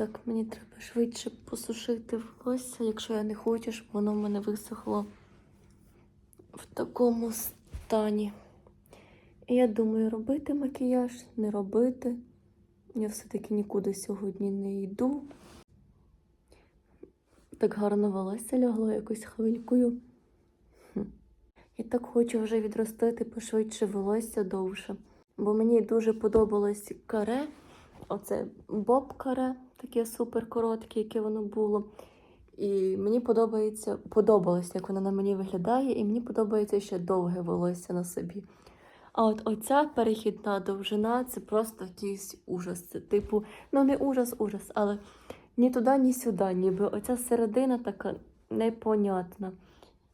Так, мені треба швидше посушити волосся, якщо я не хочу, щоб воно в мене висохло в такому стані. І я думаю, робити макіяж, не робити. Я все-таки нікуди сьогодні не йду. Так гарно волосся лягло якось хвилькою. І так хочу вже відростити пошвидше волосся довше. Бо мені дуже подобалось каре. Оце боб каре, таке супер коротке, яке воно було. І мені подобається, подобалось, як воно на мені виглядає, і мені подобається ще довге волосся на собі. А от оця перехідна довжина це просто якийсь ужас. Це типу, ну не ужас, ужас, але ні туди, ні сюди, ніби оця середина така непонятна.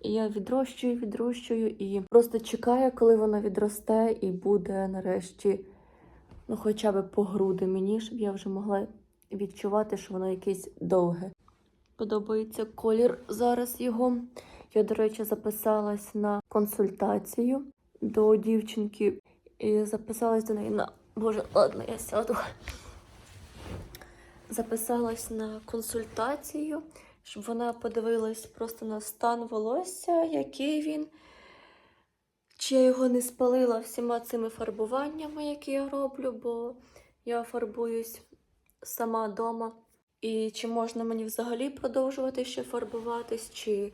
І я відрощую, відрощую і просто чекаю, коли вона відросте і буде нарешті, ну хоча б по груди мені, щоб я вже могла відчувати, що воно якесь довге. Подобається колір зараз його. Я, до речі, записалась на консультацію до дівчинки і записалась до неї на. Боже, ладно, я сяду. Записалась на консультацію, щоб вона подивилась просто на стан волосся, який він. Чи я його не спалила всіма цими фарбуваннями, які я роблю, бо я фарбуюсь сама вдома. І чи можна мені взагалі продовжувати ще фарбуватись, чи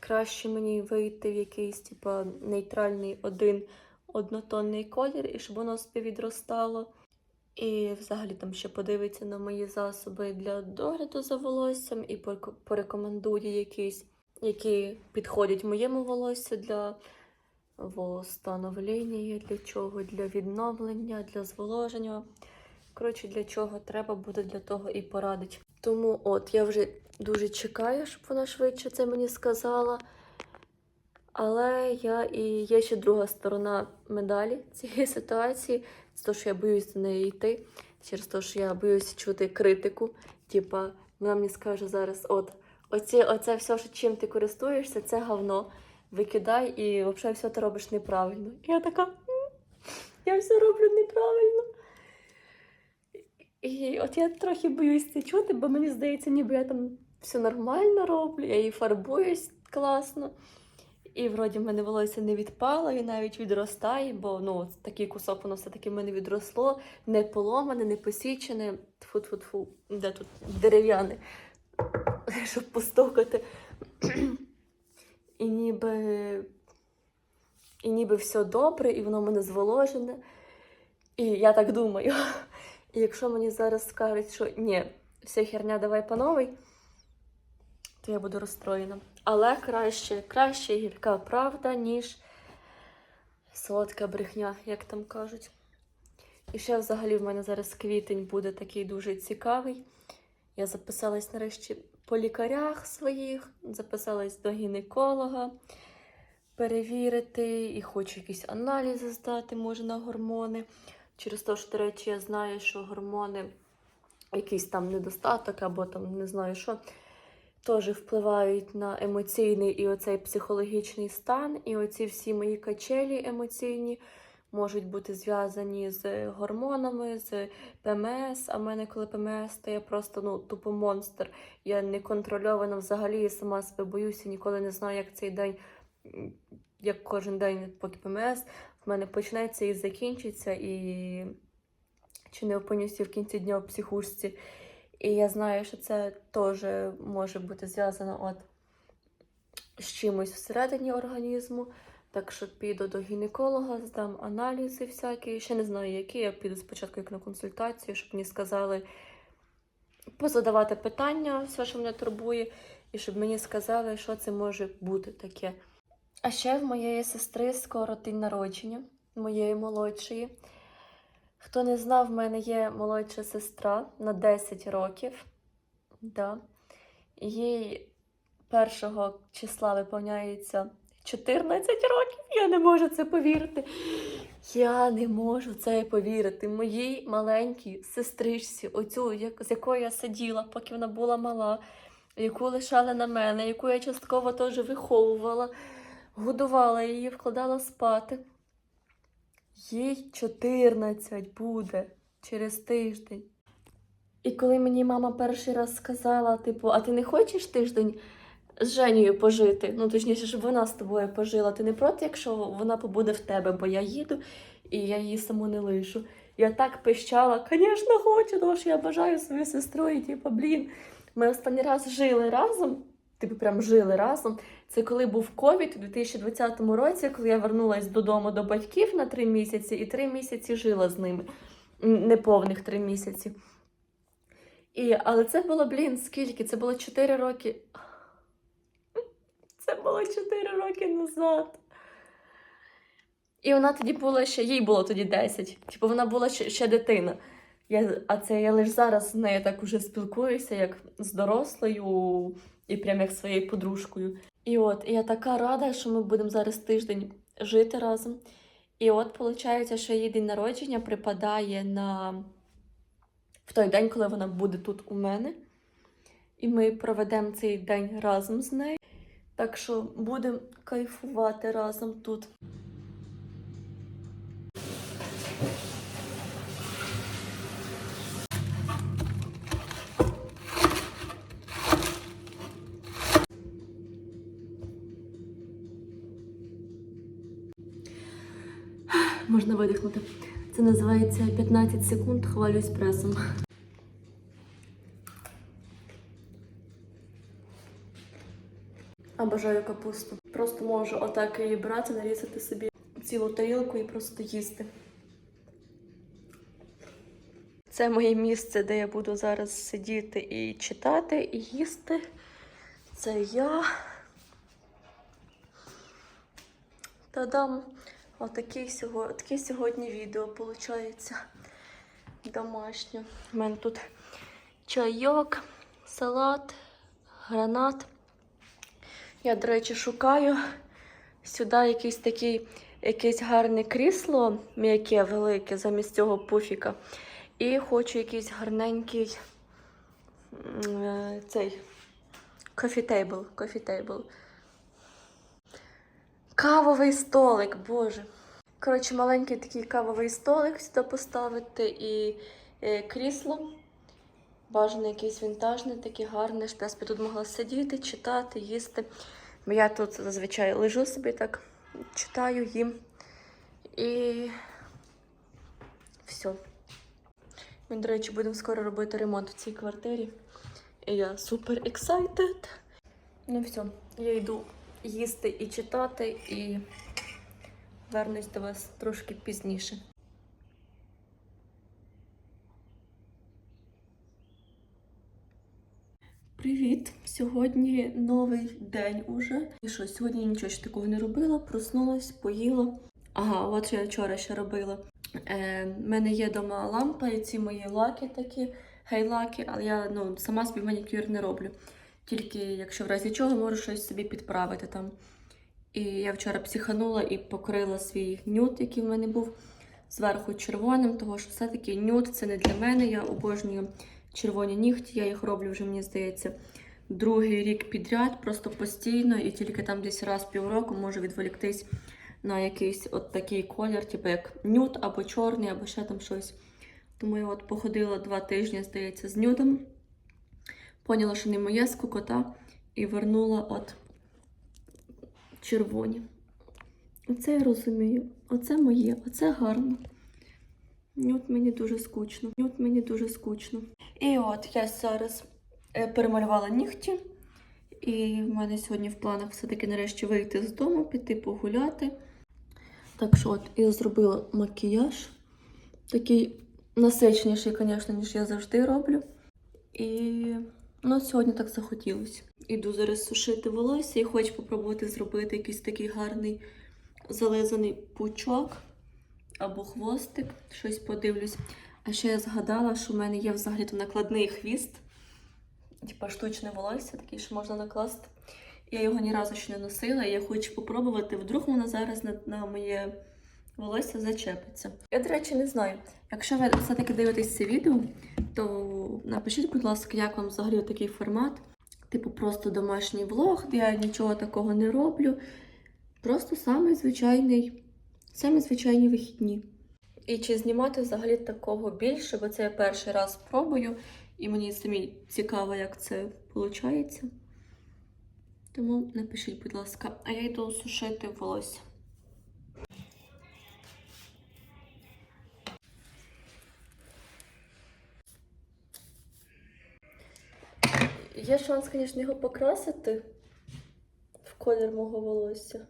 краще мені вийти в якийсь типа нейтральний один однотонний колір, і щоб воно співвідростало. І взагалі там ще подивиться на мої засоби для догляду за волоссям і пореко- порекомендує якісь, які підходять моєму волосю для восстановлення, для чого, для відновлення, для зволоження. Коротше, для чого треба буде для того і порадить. Тому от я вже дуже чекаю, щоб вона швидше це мені сказала. Але я і є ще друга сторона медалі цієї ситуації. Це те, що я боюсь до неї йти, через те, що я боюсь чути критику. Типа, вона мені скаже зараз: от, оці, оце все, чим ти користуєшся, це говно. Викидай і взагалі все ти робиш неправильно. І я така, я все роблю неправильно. І от я трохи боюсь це чути, бо мені здається, ніби я там все нормально роблю, я і фарбуюсь класно. І вроді в мене волосся не відпало і навіть відростає, бо ну, такий кусок воно все-таки в мене відросло, не поломане, не посічене. Тфу-тфу-тфу, де тут дерев'яне, щоб постукати. І ніби, і ніби все добре, і воно мене зволожене. І я так думаю. І якщо мені зараз скажуть, що ні, вся херня, давай по новій, то я буду розстроєна. Але краще, краще гірка правда, ніж солодка брехня, як там кажуть. І ще взагалі в мене зараз квітень буде такий дуже цікавий. Я записалась нарешті по лікарях своїх, записалась до гінеколога перевірити і хочу якісь аналізи здати, може, на гормони. Через те, що, до речі, я знаю, що гормони, якийсь там недостаток або там не знаю що, теж впливають на емоційний і оцей психологічний стан. І оці всі мої качелі емоційні можуть бути зв'язані з гормонами, з ПМС. А в мене, коли ПМС, то я просто ну, тупо монстр. Я не контрольована взагалі, сама себе боюся, ніколи не знаю, як цей день, як кожен день, поки ПМС в мене почнеться і закінчиться, і чи не опинюся в кінці дня в психушці. І я знаю, що це теж може бути зв'язано от з чимось всередині організму. Так що піду до гінеколога, здам аналізи всякі. Ще не знаю, які. Я піду спочатку як на консультацію, щоб мені сказали позадавати питання, все, що мене турбує, і щоб мені сказали, що це може бути таке. А ще в моєї сестри скоро день народження, моєї молодшої. Хто не знав, в мене є молодша сестра на 10 років. Да. Їй 1 числа виповняється 14 років. Я не можу це повірити. Я не можу це повірити. Моїй маленькій сестричці, оцю, з якою я сиділа, поки вона була мала, яку лишали на мене, яку я частково теж виховувала, годувала її, вкладала спати. Їй 14 буде через тиждень. І коли мені мама перший раз сказала, типу, а ти не хочеш тиждень з Женєю пожити? Ну, точніше, щоб вона з тобою пожила. Ти не проти, якщо вона побуде в тебе, бо я їду і я її саму не лишу. Я так пищала, звісно, хочу, тому що я бажаю свою сестру, і типу, блін. Ми останній раз жили разом, типу, прям жили разом. Це коли був ковід у 2020 році, коли я вернулася додому до батьків на три місяці і три місяці жила з ними. Неповних три місяці. І, але це було, блін, скільки? Це було 4 роки. Це було 4 роки назад. І вона тоді була ще, їй було тоді 10. Типу вона була ще, ще дитина. Я, а це я лише зараз з нею так уже спілкуюся, як з дорослою і прям як своєю подружкою. І от і я така рада, що ми будемо зараз тиждень жити разом. І от виходить, що її день народження припадає на в той день, коли вона буде тут у мене. І ми проведемо цей день разом з нею. Так що будемо кайфувати разом тут. Можна видихнути. Це називається 15 секунд хвалюсь пресом. Обожаю капусту. Просто можу отак її брати, нарізати собі цілу тарілку і просто їсти. Це моє місце, де я буду зараз сидіти і читати, і їсти. Це я. Та-дам! Отаке сьогодні, сьогодні відео виходить. Домашнє. У мене тут чайок, салат, гранат. Я, до речі, шукаю сюди якийсь такий, якесь гарне крісло, м'яке, велике, замість цього пуфіка. І хочу якийсь гарненький е, цей кофі-тейбл. кофі-тейбл. Кавовий столик, боже. Коротше, маленький такий кавовий столик сюди поставити і е, крісло. Бажано якийсь вінтажний, такий гарний, я собі тут могла сидіти, читати, їсти. Бо я тут зазвичай лежу собі так, читаю, їм. І все. Ми, до речі, будемо скоро робити ремонт в цій квартирі. І я супер excited. Ну все, я йду їсти і читати, і вернусь до вас трошки пізніше. Привіт! Сьогодні новий день уже. І що, сьогодні нічого ще такого не робила, проснулась, поїла. Ага, от що я вчора ще робила. Е, в мене є вдома лампа і ці мої лаки такі, гейлаки, але я ну, сама собі манікюр не роблю. Тільки якщо в разі чого можу щось собі підправити там. І я вчора психанула і покрила свій нюд, який в мене був зверху червоним, тому що все-таки нюд це не для мене. Я обожнюю червоні нігті, я їх роблю вже, мені здається, другий рік підряд, просто постійно, і тільки там десь раз в півроку можу відволіктись на якийсь от такий колір, типу як нюд або чорний, або ще там щось. Тому я от походила два тижні, здається, з нюдом. Поняла, що не моє скукота, і вернула от червоні. Оце я розумію. Оце моє, оце гарно. Нюд мені дуже скучно. Нюд мені дуже скучно. І от я зараз е, перемалювала нігті. І в мене сьогодні в планах все-таки нарешті вийти з дому, піти погуляти. Так що от я зробила макіяж. Такий насичніший, звісно, ніж я завжди роблю. І ну, сьогодні так захотілося. Іду зараз сушити волосся і хочу спробувати зробити якийсь такий гарний зализаний пучок або хвостик. Щось подивлюсь. А ще я згадала, що в мене є взагалі-то накладний хвіст. Типа штучне волосся, такий, що можна накласти. Я його ні разу ще не носила, і я хочу спробувати. Вдруг воно зараз на, на моє волосся зачепиться. Я, до речі, не знаю. Якщо ви все-таки дивитесь це відео, то напишіть, будь ласка, як вам взагалі такий формат. Типу, просто домашній влог, де я нічого такого не роблю. Просто самий звичайний, самі звичайні вихідні. І чи знімати взагалі такого більше, бо це я перший раз пробую. І мені самі цікаво, як це виходить. Тому напишіть, будь ласка, а я йду сушити волосся. Є шанс, звісно, його покрасити в колір мого волосся.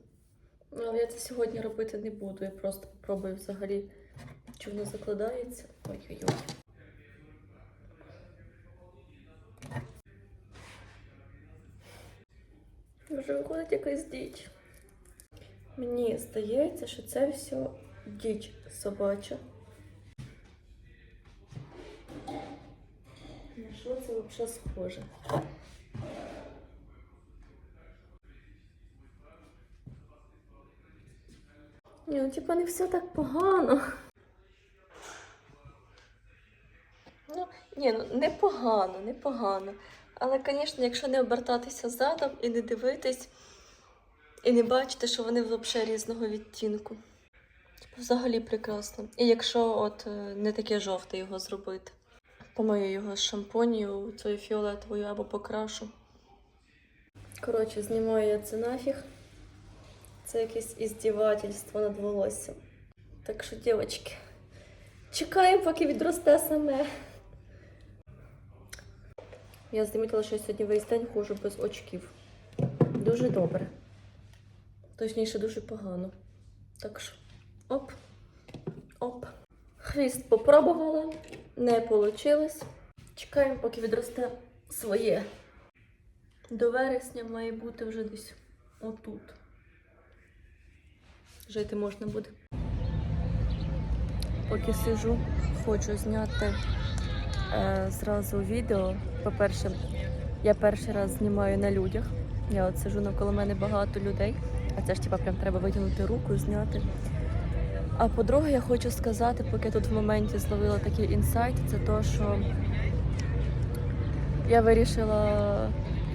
Ну, Але я це сьогодні робити не буду. Я просто попробую взагалі, чи воно закладається. Ой-ой-ой. Вже виходить якась діч. Мені здається, що це все діч собача. На що це взагалі схоже? Ні, ну типа не все так погано. Ну, ні, ну не погано, не погано. Але, звісно, якщо не обертатися задом і не дивитись, і не бачити, що вони взагалі різного відтінку. Типу, взагалі прекрасно. І якщо от е, не таке жовте його зробити. Помию його з шампунію, цією фіолетовою або покрашу. Коротше, знімаю я це нафіг. Це якесь іздівательство над волоссям. Так що, дівчатки, чекаємо, поки відросте саме. Я замітила, що я сьогодні весь день ходжу без очків. Дуже добре. Точніше, дуже погано. Так що, оп, оп. Хвіст попробувала, не вийшло. Чекаємо, поки відросте своє. До вересня має бути вже десь отут. Жити можна буде. Поки сижу, хочу зняти е, зразу відео. По-перше, я перший раз знімаю на людях. Я от сижу навколо мене багато людей, а це ж типа прям треба витягнути руку, зняти. А по-друге, я хочу сказати, поки тут в моменті зловила такий інсайт, це то, що я вирішила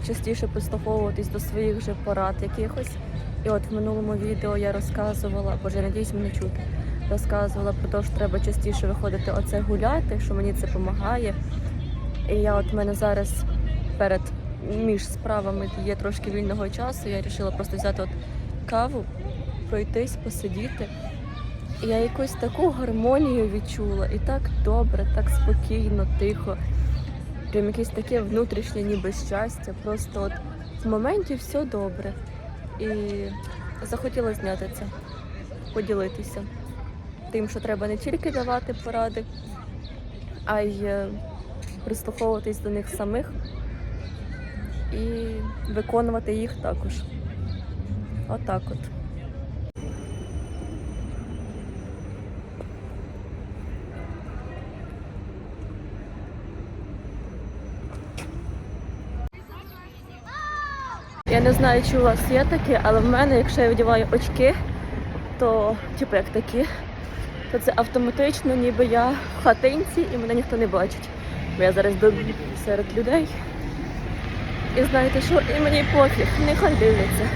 частіше прислуховуватись до своїх же порад якихось. І от в минулому відео я розказувала, боже, надіюсь, мене чути. Розказувала про те, що треба частіше виходити оце гуляти, що мені це допомагає. І я от в мене зараз перед між справами є трошки вільного часу. Я вирішила просто взяти от каву, пройтись, посидіти. І я якусь таку гармонію відчула, і так добре, так спокійно, тихо. Прям якесь таке внутрішнє ніби щастя. Просто от в моменті все добре. І захотіла зняти це, поділитися тим, що треба не тільки давати поради, а й е, прислуховуватись до них самих і виконувати їх також. Отак от. Я не знаю, чи у вас є таке, але в мене, якщо я вдіваю очки, то типу як такі, то це автоматично, ніби я в хатинці і мене ніхто не бачить. Бо я зараз йду серед людей. І знаєте що? І мені пофіг, нехай дивляться.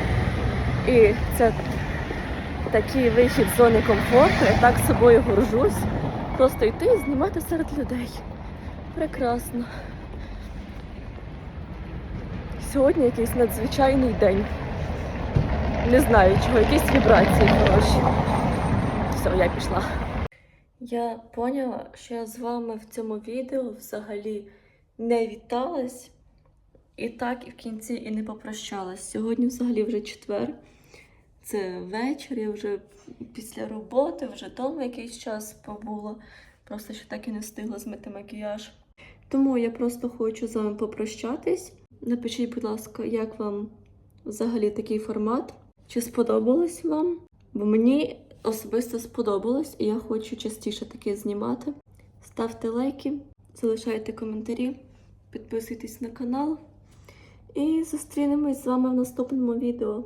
І це такий вихід з зони комфорту, я так собою горжусь. Просто йти і знімати серед людей. Прекрасно. Сьогодні якийсь надзвичайний день. Не знаю чого, якісь вібрації хороші. Все, я пішла. Я поняла, що я з вами в цьому відео взагалі не віталась. І так і в кінці і не попрощалась. Сьогодні взагалі вже четвер. Це вечір, я вже після роботи, вже вдома якийсь час побула. Просто ще так і не встигла змити макіяж. Тому я просто хочу з вами попрощатись. Напишіть, будь ласка, як вам взагалі такий формат? Чи сподобалось вам? Бо мені особисто сподобалось, і я хочу частіше таке знімати. Ставте лайки, залишайте коментарі, підписуйтесь на канал. І зустрінемось з вами в наступному відео.